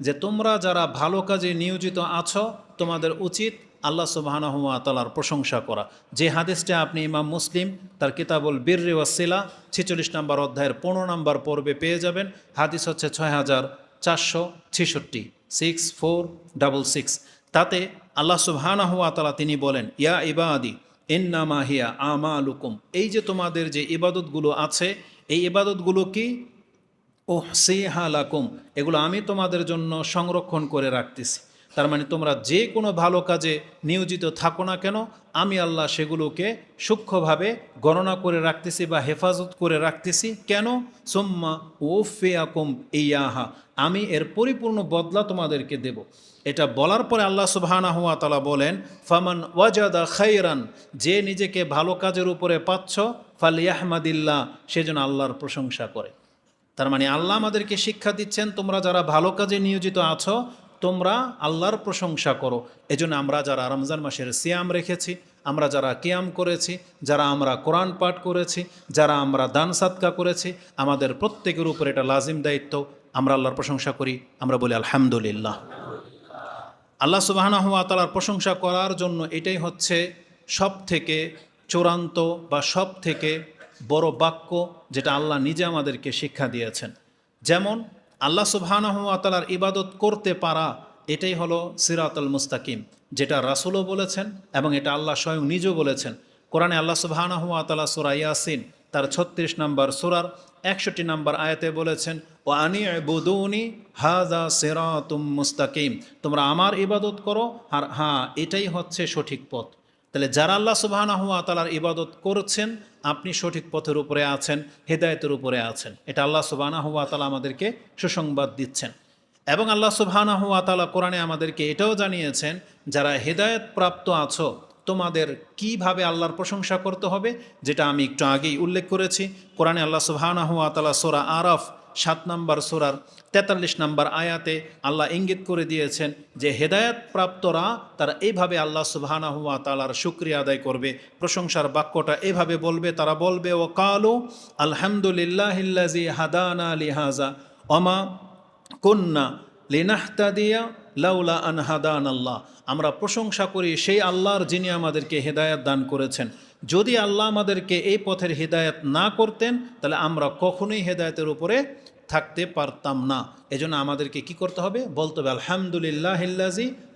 যে তোমরা যারা ভালো কাজে নিয়োজিত আছো, তোমাদের উচিত আল্লাহ সুবাহানহুয়া তালার প্রশংসা করা। যে হাদিসটা আপনি ইমাম মুসলিম, তার কিতাবুল বীর ওয়াসিলা ছেচল্লিশ নম্বর অধ্যায়ের পনেরো নম্বর পর্বে পেয়ে যাবেন। হাদিস হচ্ছে ছয় হাজার চারশো ছেষট্টি সিক্স ফোর ডাবল সিক্স তাতে আল্লাহ সুবহানাহুয়া তালা তিনি বলেন, ইয়া ইবাদি এন্নামা হিয়া আমা লুকুম এই যে তোমাদের যে ইবাদতগুলো আছে, এই ইবাদতগুলো কি? ওহ লাকুম, এগুলো আমি তোমাদের জন্য সংরক্ষণ করে রাখতেছি। তার মানে তোমরা যে কোনো ভালো কাজে নিয়োজিত থাকো না কেন, আমি আল্লাহ সেগুলোকে সূক্ষ্মভাবে গণনা করে রাখতেছি বা হেফাজত করে রাখতেছি। কেন? সোম্মা ওফে আকুম ইয়াহা, আমি এর পরিপূর্ণ বদলা তোমাদেরকে দেব। এটা বলার পরে আল্লাহ সুবহানা হুয়া তালা বলেন, ফামান ওয়াজাদা খাইরান যে নিজেকে ভালো কাজের উপরে পাচ্ছ ফালিয়াহমাদিল্লাহ সেজন্য আল্লাহর প্রশংসা করে। তার মানে আল্লাহ আমাদেরকে শিক্ষা দিচ্ছেন, তোমরা যারা ভালো কাজে নিয়োজিত আছো, তোমরা আল্লাহর প্রশংসা করো। এজন্য আমরা যারা রমজান মাসের সিয়াম রেখেছি, আমরা যারা কিয়াম করেছি, যারা আমরা কোরআন পাঠ করেছি, যারা আমরা দান সাদকা করেছি, আমাদের প্রত্যেকের উপর এটা লাজিম দায়িত্ব। আমরা আল্লাহর প্রশংসা করি, আমরা বলি আলহামদুলিল্লাহ। আল্লাহ সুবাহানা হুয়া তালার প্রশংসা করার জন্য এটাই হচ্ছে সব থেকে চূড়ান্ত বা সব থেকে বড় বাক্য যেটা আল্লাহ নিজে আমাদেরকে শিক্ষা দিয়েছেন। যেমন, আল্লাহ সুবহানাহ ওয়া তাআলার ইবাদত করতে পারা, এটাই হলো সিরাতুল মুস্তাকিম, যেটা রাসূলও বলেছেন এবং এটা আল্লাহ স্বয়ং নিজেও বলেছেন। কোরআনে আল্লাহ সুবহানাহু ওয়া তাআলা সূরা ইয়াসিন, তার ছত্রিশ নম্বর সূরার একষট্টি নম্বর আয়াতে বলেছেন ও আনি বুদুনি হাজা সিরাতুম মুস্তাকিম তোমরা আমার ইবাদত করো, আর হ্যাঁ এটাই হচ্ছে সঠিক পথ। তাহলে যারা আল্লাহ সুবাহানাহু তালার ইবাদত করছেন, আপনি সঠিক পথের উপরে আছেন, হেদায়তের উপরে আছেন। এটা আল্লাহ সুবাহানাহু তালা আমাদেরকে সুসংবাদ দিচ্ছেন। এবং আল্লাহ সুবহানাহু তালা কোরআনে আমাদেরকে এটাও জানিয়েছেন, যারা হেদায়ত প্রাপ্ত আছো, তোমাদের কীভাবে আল্লাহর প্রশংসা করতে হবে, যেটা আমি একটু আগেই উল্লেখ করেছি। কোরআনে আল্লাহ সুবহানাহু তালা সোরা আরফ, সাত নম্বর সোরার তেতাল্লিশ নম্বর আয়াতে আল্লাহ ইঙ্গিত করে দিয়েছেন যে হেদায়ত প্রাপ্তরা তারা এইভাবে আল্লাহ সুবহানা হুয়া তালার শুক্রিয়া আদায় করবে। প্রশংসার বাক্যটা এভাবে বলবে, তারা বলবে, ও কালো আলহামদুলিল্লাহিল্লাজি হাদানা লিহাজা অমা কন্যা লিনাহতাদিয়া লাউলা আন হাদান আল্লাহ আমরা প্রশংসা করি সেই আল্লাহর যিনি আমাদেরকে হেদায়ত দান করেছেন। যদি আল্লাহ আমাদেরকে এই পথের হেদায়াত না করতেন, তাহলে আমরা কখনোই হেদায়তের উপরে থাকতে পারতাম না। এজন্য আমাদেরকে কি করতে হবে? বলতে হবে আলহামদুলিল্লাহ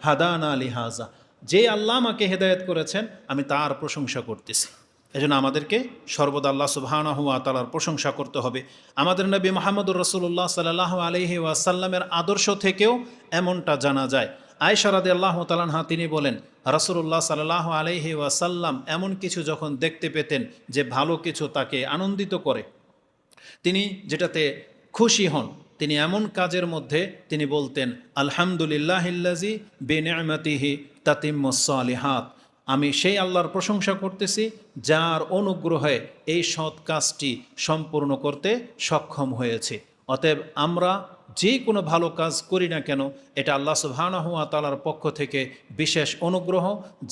হাদান আলী হাজা যে আল্লাহ আমাকে হেদায়ত করেছেন, আমি তার প্রশংসা করতেছি। এজন্য আমাদেরকে সর্বদা আল্লাহ সুবহানাহু ওয়া তাআলার প্রশংসা করতে হবে। আমাদের নবী মোহাম্মদুর রসুল্লাহ সাল্লাহ আলহি ওয়াসাল্লামের আদর্শ থেকেও এমনটা জানা যায়। আয়সা রাদে আল্লাহ তালানহা তিনি বলেন রসুল্লাহ সাল্লাহ আলহি ওয়াসাল্লাম এমন কিছু যখন দেখতে পেতেন যে ভালো কিছু তাকে আনন্দিত করে, তিনি যেটাতে খুশি হন। তিনি এমন কাজের মধ্যে তিনি বলতেন, আলহামদুলিল্লাহিল্লাজি বেনিয়ামতিহি তাতিমসালিহাত আমি সেই আল্লাহর প্রশংসা করতেছি, যার অনুগ্রহে এই সৎ কাজটি সম্পূর্ণ করতে সক্ষম হয়েছে। অতএব আমরা যে কোনো ভালো কাজ করি না কেন, এটা আল্লাহ সুবহানাহুয়া তালার পক্ষ থেকে বিশেষ অনুগ্রহ,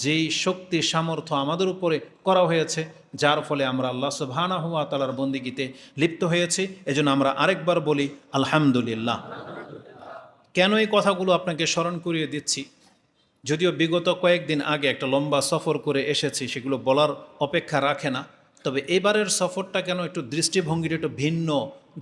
যেই শক্তি, সামর্থ্য আমাদের উপরে করা হয়েছে, যার ফলে আমরা আল্লাহ সুবহানাহুয়া তালার বন্দিগিতে লিপ্ত হয়েছি। এজন্য আমরা আরেকবার বলি, আলহামদুলিল্লাহ। কেন এই কথাগুলো আপনাকে স্মরণ করিয়ে দিচ্ছি? যদিও বিগত কয়েকদিন আগে একটা লম্বা সফর করে এসেছি, সেগুলো বলার অপেক্ষা রাখে না, তবে এবারের সফরটা কেন একটু দৃষ্টিভঙ্গির একটু ভিন্ন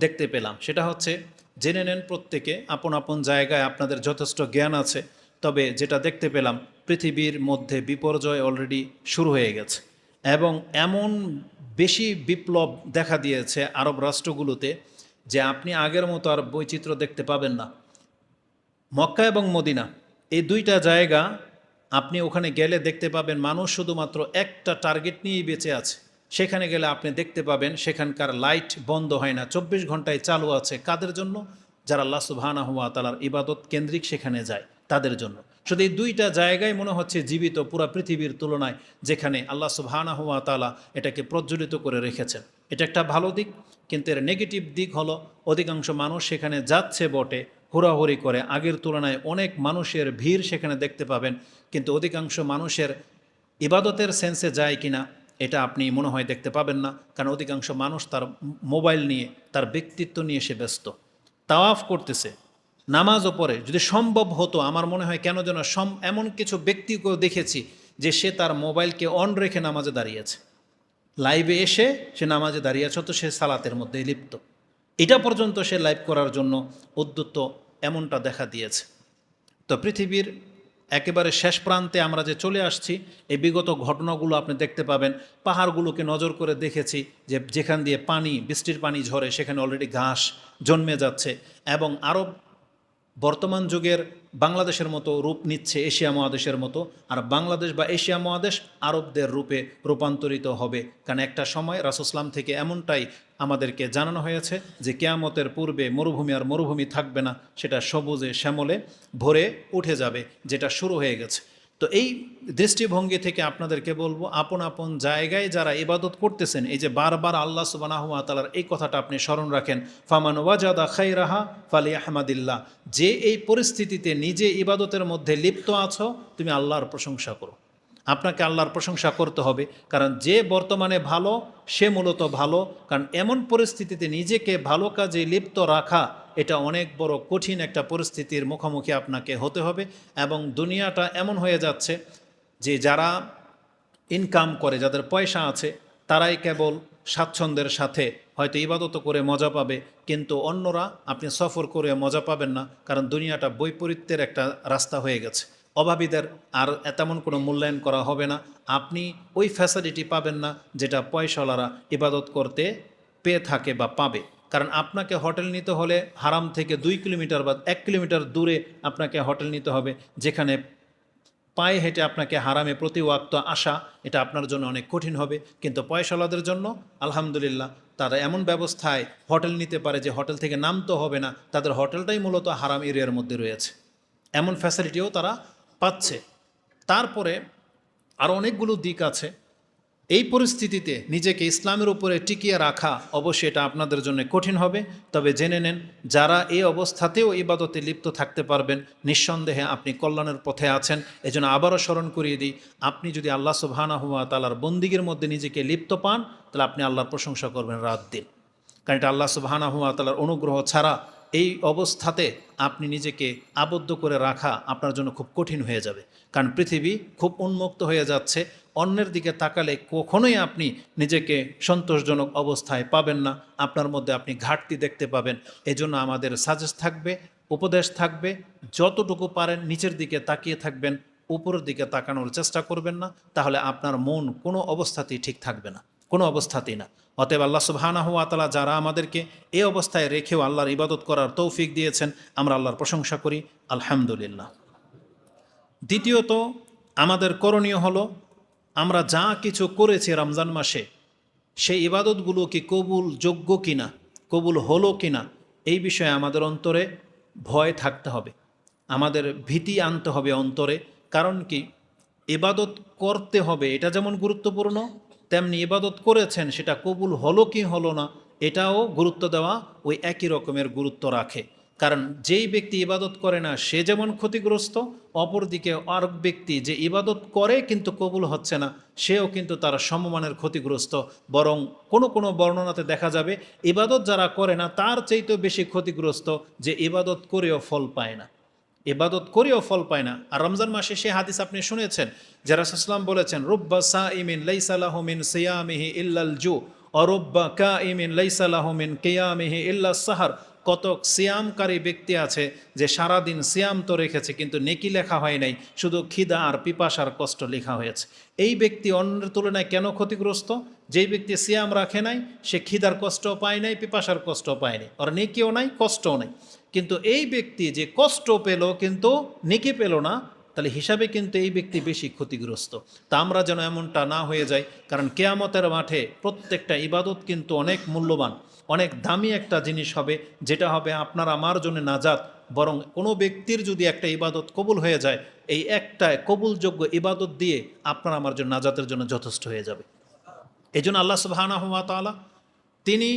দেখতে পেলাম, সেটা হচ্ছে জেনে নেন প্রত্যেকে, আপন আপন জায়গায় আপনাদের যথেষ্ট জ্ঞান আছে, তবে যেটা দেখতে পেলাম, পৃথিবীর মধ্যে বিপর্যয় অলরেডি শুরু হয়ে গেছে। এবং এমন বেশি বিপ্লব দেখা দিয়েছে আরব রাষ্ট্রগুলোতে, যে আপনি আগের মতো আর বৈচিত্র্য দেখতে পাবেন না। মক্কা এবং মদিনা, এই দুইটা জায়গা আপনি ওখানে গেলে দেখতে পাবেন মানুষ শুধুমাত্র একটা টার্গেট নিয়েই বেঁচে আছে। সেখানে গেলে আপনি দেখতে পাবেন সেখানকার লাইট বন্ধ হয় না। চব্বিশ ঘন্টায় চালু আছে। কাদের জন্য? যারা আল্লাহ সুবহানা হুয়া তালার ইবাদত কেন্দ্রিক সেখানে যায়, তাদের জন্য। শুধু এই দুইটা জায়গায় মনে হচ্ছে জীবিত পুরো পৃথিবীর তুলনায়, যেখানে আল্লাহ সুবহানা হুয়া তালা এটাকে প্রজ্বলিত করে রেখেছেন। এটা একটা ভালো দিক, কিন্তু এর নেগেটিভ দিক হলো, অধিকাংশ মানুষ সেখানে যাচ্ছে বটে, হুড়াহুড়ি করে। আগের তুলনায় অনেক মানুষের ভিড় সেখানে দেখতে পাবেন, কিন্তু অধিকাংশ মানুষের ইবাদতের সেন্সে যায় কিনা এটা আপনি মনে হয় দেখতে পাবেন না, কারণ অধিকাংশ মানুষ তার মোবাইল নিয়ে, তার ব্যক্তিত্ব নিয়ে সে ব্যস্ত। তাওয়াফ করতেছে, নামাজও পড়ে। যদি সম্ভব হতো, আমার মনে হয় কেন যেন সম, এমন কিছু ব্যক্তিকেও দেখেছি যে সে তার মোবাইলকে অন রেখে নামাজে দাঁড়িয়েছে লাইভে এসে সে নামাজে দাঁড়িয়ে আছে তো সে সালাতের মধ্যে লিপ্ত। এটা পর্যন্ত সে লাইভ করার জন্য উদ্যুত এমনটা দেখা দিয়েছে। তো পৃথিবীর একেবারে শেষ প্রান্তে আমরা যে চলে আসছি, এই বিগত ঘটনাগুলো আপনি দেখতে পাবেন। পাহাড়গুলোকে নজর করে দেখেছি যে যেখান দিয়ে পানি, বৃষ্টির পানি ঝরে সেখানে অলরেডি ঘাস জন্মে যাচ্ছে এবং আরব বর্তমান যুগের বাংলাদেশের মতো রূপ নিচ্ছে এশিয়া মহাদেশের মতো, আর বাংলাদেশ বা এশিয়া মহাদেশ আরবদের রূপে রূপান্তরিত হবে। কারণ একটা সময় রাসুসলাম থেকে এমনটাই আমাদেরকে জানানো হয়েছে যে কেয়ামতের পূর্বে মরুভূমি আর মরুভূমি থাকবে না, সেটা সবুজে, শ্যামলে ভরে উঠে যাবে, যেটা শুরু হয়ে গেছে। তো এই দৃষ্টিভঙ্গি থেকে আপনাদেরকে বলব, আপন আপন জায়গায় যারা ইবাদত করতেছেন, এই যে বারবার আল্লাহ সুবানাহুয়া তালার এই কথাটা আপনি স্মরণ রাখেন, ফামান ওয়াজাদা খাই রাহা ফালি আহমাদিল্লাহ যে এই পরিস্থিতিতে নিজে ইবাদতের মধ্যে লিপ্ত আছো, তুমি আল্লাহর প্রশংসা করো। আপনাকে আল্লাহর প্রশংসা করতে হবে, কারণ যে বর্তমানে ভালো, সে মূলত ভালো, কারণ এমন পরিস্থিতিতে নিজেকে ভালো কাজে লিপ্ত রাখা এটা অনেক বড় কঠিন একটা পরিস্থিতির মুখোমুখি আপনাকে হতে হবে এবং দুনিয়াটা এমন হয়ে যাচ্ছে যে যারা ইনকাম করে, যাদের পয়সা আছে, তারাই কেবল স্বাচ্ছন্দ্যের সাথে হয়তো ইবাদত করে মজা পাবে, কিন্তু অন্যরা আপনি সফর করে মজা পাবেন না, কারণ দুনিয়াটা বৈপরীত্যের একটা রাস্তা হয়ে গেছে। অভাবীদের আর তেমন কোনো মূল্যায়ন করা হবে না। আপনি ওই ফ্যাসিলিটি পাবেন না যেটা পয়সাওয়ালারা ইবাদত করতে পেয়ে থাকে বা পাবে। কারণ আপনাকে হোটেল নিতে হলে হারাম থেকে দুই কিলোমিটার বা এক কিলোমিটার দূরে আপনাকে হোটেল নিতে হবে, যেখানে পায়ে হেঁটে আপনাকে হারামে প্রতি ওয়াক্ত আসা, এটা আপনার জন্য অনেক কঠিন হবে। কিন্তু পয়সাওয়ালাদের জন্য, আলহামদুলিল্লাহ, তারা এমন ব্যবস্থায় হোটেল নিতে পারে যে হোটেল থেকে নামতে হবে না, তাদের হোটেলটাই মূলত হারাম এরিয়ার মধ্যে রয়েছে। এমন ফ্যাসিলিটিও তারা পাচ্ছে। তারপরে আরও অনেকগুলো দিক আছে এই পরিস্থিতিতে নিজেকে ইসলামের উপরে টিকিয়ে রাখা অবশ্যই এটা আপনাদের জন্য কঠিন হবে। তবে জেনে নেন, যারা এই অবস্থাতেও ইবাদতে লিপ্ত থাকতে পারবেন, নিঃসন্দেহে আপনি কল্যাণের পথে আছেন। এজন্য আবারও স্মরণ করিয়ে দিই, আপনি যদি আল্লাহ সুবহানা হুয়া তালার বন্দিগের মধ্যে নিজেকে লিপ্ত পান, তাহলে আপনি আল্লাহর প্রশংসা করবেন রাত দিন। কারণ এটা আল্লাহ সুবহানা হুয়া তালার অনুগ্রহ ছাড়া এই অবস্থাতে আপনি নিজেকে আবদ্ধ করে রাখা আপনার জন্য খুব কঠিন হয়ে যাবে। কারণ পৃথিবী খুব উন্মুক্ত হয়ে যাচ্ছে অন্যের দিকে তাকালে কখনোই আপনি নিজেকে সন্তোষজনক অবস্থায় পাবেন না। আপনার মধ্যে আপনি ঘাটতি দেখতে পাবেন। এজন্য আমাদের সাজেস্ট থাকবে, উপদেশ থাকবে, যতটুকু পারেন নিচের দিকে তাকিয়ে থাকবেন, উপরের দিকে তাকানোর চেষ্টা করবেন না, তাহলে আপনার মন কোনো অবস্থাতেই ঠিক থাকবে না। কোনো অবস্থাতেই না। অতএব আল্লাহ সুবহানা হুয়া তালা যারা আমাদেরকে এই অবস্থায় রেখেও আল্লাহর ইবাদত করার তৌফিক দিয়েছেন, আমরা আল্লাহর প্রশংসা করি। আলহামদুলিল্লাহ। দ্বিতীয়ত, আমাদের করণীয় হলো আমরা যা কিছু করেছি রমজান মাসে, সেই ইবাদতগুলো কি কবুল যোগ্য কিনা, কবুল হলো কিনা, এই বিষয়ে আমাদের অন্তরে ভয় থাকতে হবে। আমাদের ভীতি আনতে হবে অন্তরে, কারণ কি ইবাদত করতে হবে, এটা যেমন গুরুত্বপূর্ণ, তেমনি ইবাদত করেছেন, সেটা কবুল হলো কি হলো না, এটাও গুরুত্ব দেওয়া ওই একই রকমের গুরুত্ব রাখে। কারণ যেই ব্যক্তি ইবাদত করে না, সে যেমন ক্ষতিগ্রস্ত, অপরদিকে আর ব্যক্তি যে ইবাদত করে কিন্তু কবুল হচ্ছে না, সেও কিন্তু তার সমমানের ক্ষতিগ্রস্ত। বরং কোনো কোনো বর্ণনাতে দেখা যাবে, ইবাদত যারা করে না, তার চাইতেও বেশি ক্ষতিগ্রস্ত যে ইবাদত করেও ফল পায় না। ইবাদত করেও ফল পায় না। আর রমজান মাসে সে হাদিস আপনি শুনেছেন যারা ইসলাম বলেছেন, রুব্বা সা ইমিন লাইসালাহমিন সিয়ামিহি ইল্লাল জু অরব্বা কা ইমিন লাইসালাহমিন কেয়ামিহি ইল্লা সাহার। কত সিয়ামকারী ব্যক্তি আছে যে সারাদিন সিয়াম তো রেখেছে, কিন্তু নেকি লেখা হয় নাই, শুধু খিদা আর পিপাসার কষ্ট লেখা হয়েছে। এই ব্যক্তি অন্যের তুলনায় কেন ক্ষতিগ্রস্ত? যেই ব্যক্তি সিয়াম রাখে নাই, সে খিদার কষ্ট পায় নাই, পিপাসার কষ্ট পায়নি আর নেকিও নাই, কষ্টও নাই। কিন্তু এই ব্যক্তি যে কষ্ট পেল, কিন্তু নেকি পেল না, তাহলে হিসাবে কিন্তু এই ব্যক্তি বেশি ক্ষতিগ্রস্ত। তা আমরা যেন এমনটা না হয়ে যায় কারণ কেয়ামতের মাঠে প্রত্যেকটা ইবাদত কিন্তু অনেক মূল্যবান। অনেক দামি একটা জিনিস হবে, যেটা হবে আপনার আমার জন্য নাজাত। বরং কোনো ব্যক্তির যদি একটা ইবাদত কবুল হয়ে যায়, এই একটা কবুলযোগ্য ইবাদত দিয়ে আপনার আমার জন্য নাজাতের জন্য যথেষ্ট হয়ে যাবে। এই জন্য আল্লাহ তালা তিনি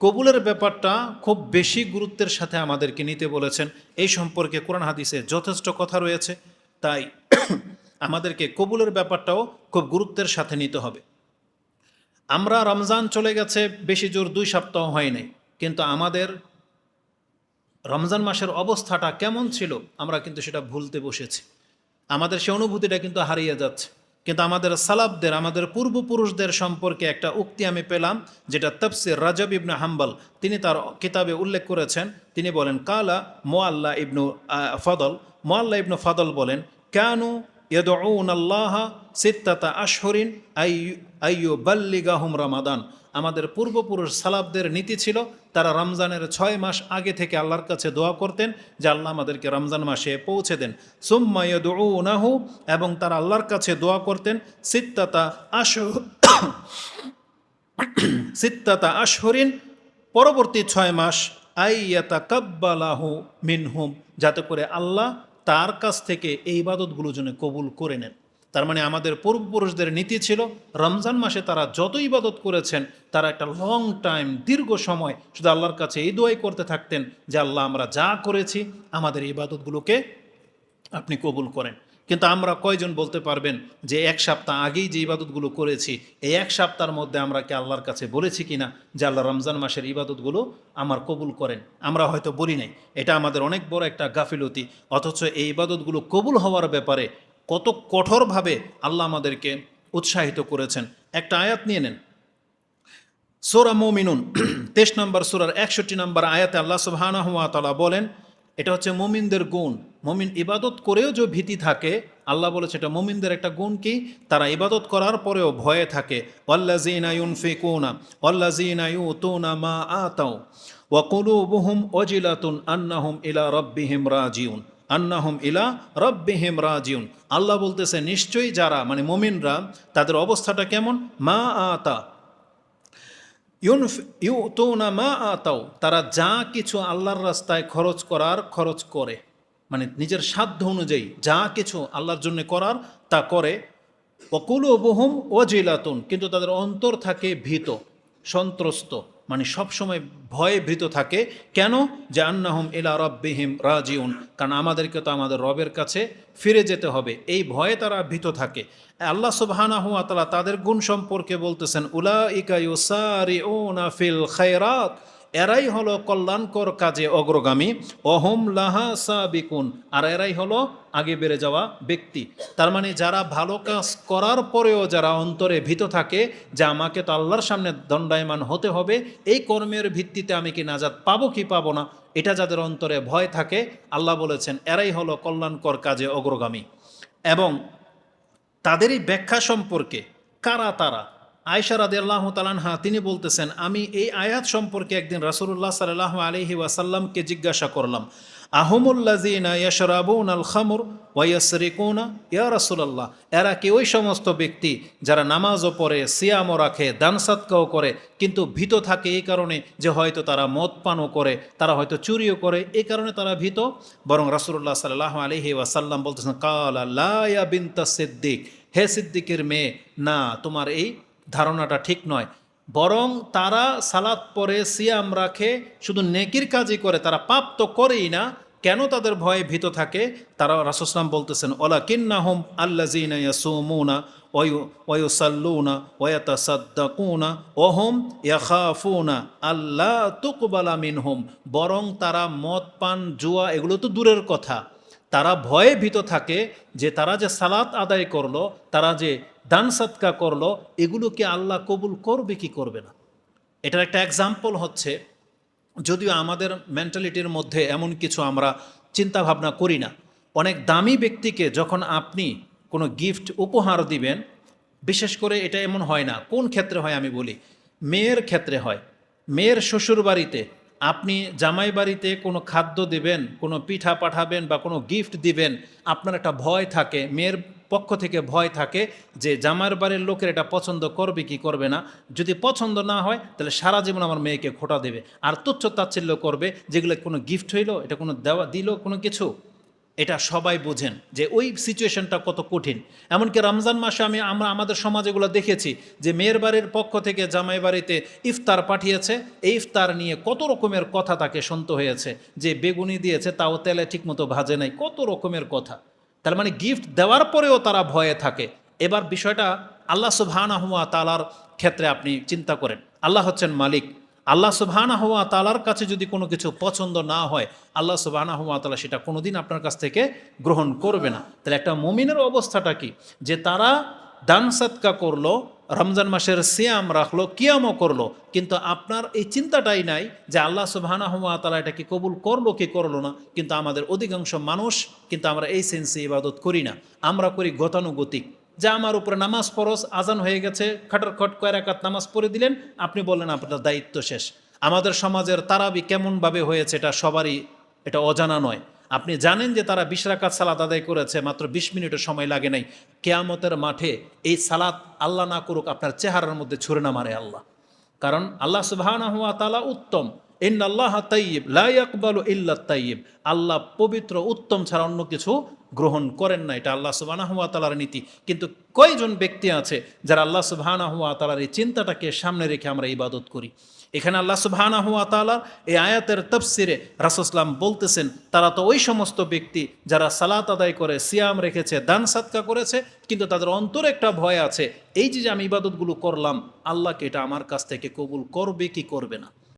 কবুলের ব্যাপারটা খুব বেশি গুরুত্বের সাথে আমাদেরকে নিতে বলেছেন। এই সম্পর্কে কোরআন হাদিসে যথেষ্ট কথা রয়েছে, তাই আমাদেরকে কবুলের ব্যাপারটাও খুব গুরুত্বের সাথে নিতে হবে। আমরা রমজান চলে গেছে, বেশি জোর দুই সপ্তাহ হয় নাই। কিন্তু আমাদের রমজান মাসের অবস্থাটা কেমন ছিল, আমরা কিন্তু সেটা ভুলতে বসেছি। আমাদের সে অনুভূতিটা কিন্তু হারিয়ে যাচ্ছে। কিন্তু আমাদের সালাবদের আমাদের পূর্বপুরুষদের সম্পর্কে একটা উক্তি আমি পেলাম, যেটা তফসির রাজব ইবনু হাম্বল, তিনি তার কিতাবে উল্লেখ করেছেন। তিনি বলেন, কালা মোয়াল্লা ইবনু ফদল। মোয়াল্লা ইবনু ফদল বলেন, কেন ইয়দউন আল্লাহ সিত্তাতা আশহরিন আইয়ু বাল্লিগাহুম রমাদান। আমাদের পূর্বপুরুষ সালাবদের নীতি ছিল, তারা রমজানের ছয় মাস আগে থেকে আল্লাহর কাছে দোয়া করতেন, যে আল্লাহ আমাদেরকে রমজান মাসে পৌঁছে দেন। সুম্মায়দুনাহু এবং তারা আল্লাহর কাছে দোয়া করতেন, সিত্তাতা আশ সিত্তাতা আশহরিন, পরবর্তী ছয় মাস আইয়াতা কাব্বালাহু মিনহুম, যাতে করে আল্লাহ তার কাছ থেকে এই ইবাদতগুলো যেন কবুল করে নেন। তার মানে আমাদের পূর্বপুরুষদের নীতি ছিল, রমজান মাসে তারা যত ইবাদত করেছেন, তারা একটা লং টাইম দীর্ঘ সময় শুধু আল্লাহর কাছে এই দোয়াই করতে থাকতেন যে, আল্লাহ, আমরা যা করেছি, আমাদের ইবাদতগুলোকে আপনি কবুল করেন। কিন্তু আমরা কয়জন বলতে পারবেন যে এক সপ্তাহ আগেই যে ইবাদতগুলো করেছি, এই এক সপ্তাহের মধ্যে আমরা কি আল্লাহর কাছে বলেছি কি না যে আল্লাহ রমজান মাসের ইবাদতগুলো আমার কবুল করেন? আমরা হয়তো বলি নাই। এটা আমাদের অনেক বড় একটা গাফিলতি। অথচ এই ইবাদতগুলো কবুল হওয়ার ব্যাপারে কত কঠোরভাবে আল্লাহ আমাদেরকে উৎসাহিত করেছেন। একটা আয়াত নিয়ে নেন। সোরা মোমিনুন, তেইশ নম্বর সোরার একষট্টি নম্বর আয়াতে আল্লাহ সুবহানাহু ওয়া বলেন, এটা হচ্ছে মুমিনদের গুণ। মুমিন ইবাদত করেও যে ভীতি থাকে, আল্লাহ বলেছে এটা মমিনদের একটা গুণ কি? তারা ইবাদত করার পরেও ভয়ে থাকে। ওয়াল্লাযীনা ইউনফিকুনা, ওয়াল্লাযীনা ইউতুনা মা আতাও ওয়া কুলুবুহুম ওয়াজিলাতুন আন্নাহুম ইলা রাব্বিহিম রাজিউন, আন্নাহুম ইলা রব্বিহিম রাজিউন। আল্লাহ বলতেছে, নিশ্চয়ই যারা মানে মুমিনরা, তাদের অবস্থাটা কেমন? মা আতা ইউ তো না মা আতাও তারা যা কিছু আল্লাহর রাস্তায় খরচ করার খরচ করে। মানে নিজের সাধ্য অনুযায়ী যা কিছু আল্লাহর জন্য করার, তা করে। অকুল বহুম ওজিলাতুন কিন্তু তাদের অন্তর থাকে ভীত, সন্ত্রস্ত মানে সবসময় ভয়ে ভীত থাকে। কেন? যে আন্নাহুম ইলা রব্বিহিম রাজিউন, কারণ আমাদেরকে তো আমাদের রবের কাছে ফিরে যেতে হবে। এই ভয়ে তারা ভীত থাকে। আল্লাহ সুবহানাহু ওয়া তাআলা তাদের গুণ সম্পর্কে বলতেছেন উলা উলাইকা ইউসারিউনা ফিল খায়রাত। এরাই হলো কল্যাণকর কাজে অগ্রগামী। অহম লাহা সাবিকুন। আর এরাই হলো আগে বেড়ে যাওয়া ব্যক্তি। তার মানে যারা ভালো কাজ করার পরেও যারা অন্তরে ভীত থাকে, যে আমাকে তো আল্লাহর সামনে দণ্ডায়মান হতে হবে, এই কর্মের ভিত্তিতে আমি কি নাজাদ পাবো কি পাবো না, এটা যাদের অন্তরে ভয় থাকে, আল্লাহ বলেছেন, এরাই হলো কল্যাণকর কাজে অগ্রগামী। এবং তাদেরই ব্যাখ্যা সম্পর্কে কারা তারা? আয়সা রাদি আল্লাহ তালানহা তিনি বলতেছেন, আমি এই আয়াত সম্পর্কে একদিন রাসুল্লাহ সাল্লাহ আলহি ওয়াসাল্লামকে জিজ্ঞাসা করলাম আহমুল্লাজিনা ইয়াশরাবুন আল খামুর ওয়াইয়াসরিকুনা ইয়া রাসুলাল্লাহ, এরা কি ওই সমস্ত ব্যক্তি যারা নামাজও পড়ে, সিয়ামও রাখে দান সাতকাও করে, কিন্তু ভীত থাকে এই কারণে যে হয়তো তারা মদ পানও করে, তারা হয়তো চুরিও করে, এই কারণে তারা ভীত? বরং রাসুল্লাহ সাল্লাহ আলহি ওয়াসাল্লাম বলতেছেন, কাল আল্লাহ বিনতা সিদ্দিক, হে সিদ্দিকের মেয়ে, না, তোমার এই ধারণাটা ঠিক নয়। বরং তারা সালাত পরে সিয়াম রাখে, শুধু নেকির কাজই করে, তারা পাপ তো করেই না। কেন তাদের ভয়ে ভীত থাকে? তারা রাসুসলাম বলতেছেন ওলা কিন্নাহুম আল্লাজিনা ইয়াসুমুনা ওয়ু, ওয়ুসাল্লুনা ওয়াতাসাদ্দাকুনা ওহম ইয়াখাফুনা আল্লাহ তুকবালা মিনহুম। বরং তারা মদ, পান, জুয়া, এগুলো তো দূরের কথা। তারা ভয়ে ভীত থাকে যে তারা যে সালাত আদায় করল, তারা যে দান সৎকা করল, এগুলোকে আল্লাহ কবুল করবে কি করবে না? এটার একটা এক্সাম্পল হচ্ছে, যদিও আমাদের মেন্টালিটির মধ্যে এমন কিছু আমরা চিন্তা ভাবনা করি না, অনেক দামি ব্যক্তিকে যখন আপনি কোনো গিফট উপহার দিবেন, বিশেষ করে এটা এমন হয় না, কোন ক্ষেত্রে হয় আমি বলি, মেয়ের ক্ষেত্রে হয়, মেয়ের শ্বশুর বাড়িতে আপনি জামাই বাড়িতে কোনো খাদ্য দিবেন, কোনো পিঠা পাঠাবেন বা কোনো গিফট দিবেন, আপনার একটা ভয় থাকে, মেয়ের পক্ষ থেকে ভয় থাকে যে জামার বাড়ির লোকের এটা পছন্দ করবে কি করবে না। যদি পছন্দ না হয়, তাহলে সারা জীবন আমার মেয়েকে খোটা দেবে। আর তুচ্ছ তাচ্ছিল্য করবে, যেগুলো কোনো গিফট হইল, এটা কোনো দেওয়া, দিল কোনো কিছু? এটা সবাই বোঝেন যে ওই সিচুয়েশনটা কত কঠিন। এমনকি রমজান মাসে আমি, আমরা আমাদের সমাজেগুলো দেখেছি যে মেয়ের বাড়ির পক্ষ থেকে জামাই বাড়িতে ইফতার পাঠিয়েছে। এই ইফতার নিয়ে কত রকমের কথা তাকে শুনতে হয়েছে। যে বেগুনি দিয়েছে, তাও তেলে ঠিকমতো ভাজে নাই। কত রকমের কথা। তার মানে গিফট দেওয়ার পরেও তারা ভয়ে থাকে। এবার বিষয়টা আল্লাহ সুবহানাহুয়া তালার ক্ষেত্রে আপনি চিন্তা করেন। আল্লাহ হচ্ছেন মালিক। আল্লাহ সুবহানা হওয়া তালার কাছে যদি কোনো কিছু পছন্দ না হয়, আল্লাহ সুবহানা হওয়া তালা সেটা কোনোদিন আপনার কাছ থেকে গ্রহণ করবে না। তাহলে একটা মমিনের অবস্থাটা কি? যে তারা দান সৎকা করল, রমজান মাসের সিয়াম রাখল, কিয়ামও করল, কিন্তু আপনার এই চিন্তাটাই নাই যে আল্লাহ সুবহানা হওয়া তালা এটা কি কবুল করল কি করল না, কিন্তু আমাদের অধিকাংশ মানুষ কিন্তু আমরা এই সেন্সে ইবাদত করি না। আমরা করি গতানুগতিক। যে আমার উপরে নামাজ ফরজ, আজান হয়ে গেছে, খাটার খট কয়েরাকাত নামাজ পড়ে দিলেন, আপনি বললেন আপনার দায়িত্ব শেষ। আমাদের সমাজের তারাবি কেমনভাবে হয়েছে এটা সবারই এটা অজানা নয়। আপনি জানেন যে তারা বিশ রাকাত সালাত আদায় করেছে, মাত্র বিশ মিনিটের সময় লাগে নাই। কেয়ামতের মাঠে এই সালাত আল্লাহ না করুক, আপনার চেহারার মধ্যে ছুড়ে না মারে আল্লাহ। কারণ আল্লাহ সুবহানা হুয়া তালা উত্তম। ইন আল্লাহ তাইব লাইকবালু ইল্লা তাইব আল্লাহ পবিত্র, উত্তম ছাড়া অন্য কিছু গ্রহণ করেন না, এটা আল্লাহ সুবহানা হুয়া তালার নীতি। কিন্তু কয়জন ব্যক্তি আছে যারা আল্লাহ হুয়া তালার এই চিন্তাটাকে সামনে রেখে আমরা ইবাদত করি? এখানে আল্লাহ হুয়া তালার এই আয়াতের তফসিরে রাসুসলাম বলতেছেন, তারা তো ওই সমস্ত ব্যক্তি যারা সালাত আদায় করে, সিয়াম রেখেছে, দান সাতকা করেছে, কিন্তু তাদের অন্তরে একটা ভয় আছে, এই যে আমি ইবাদতগুলো করলাম, আল্লাহকে এটা আমার কাছ থেকে কবুল করবে কি করবে না?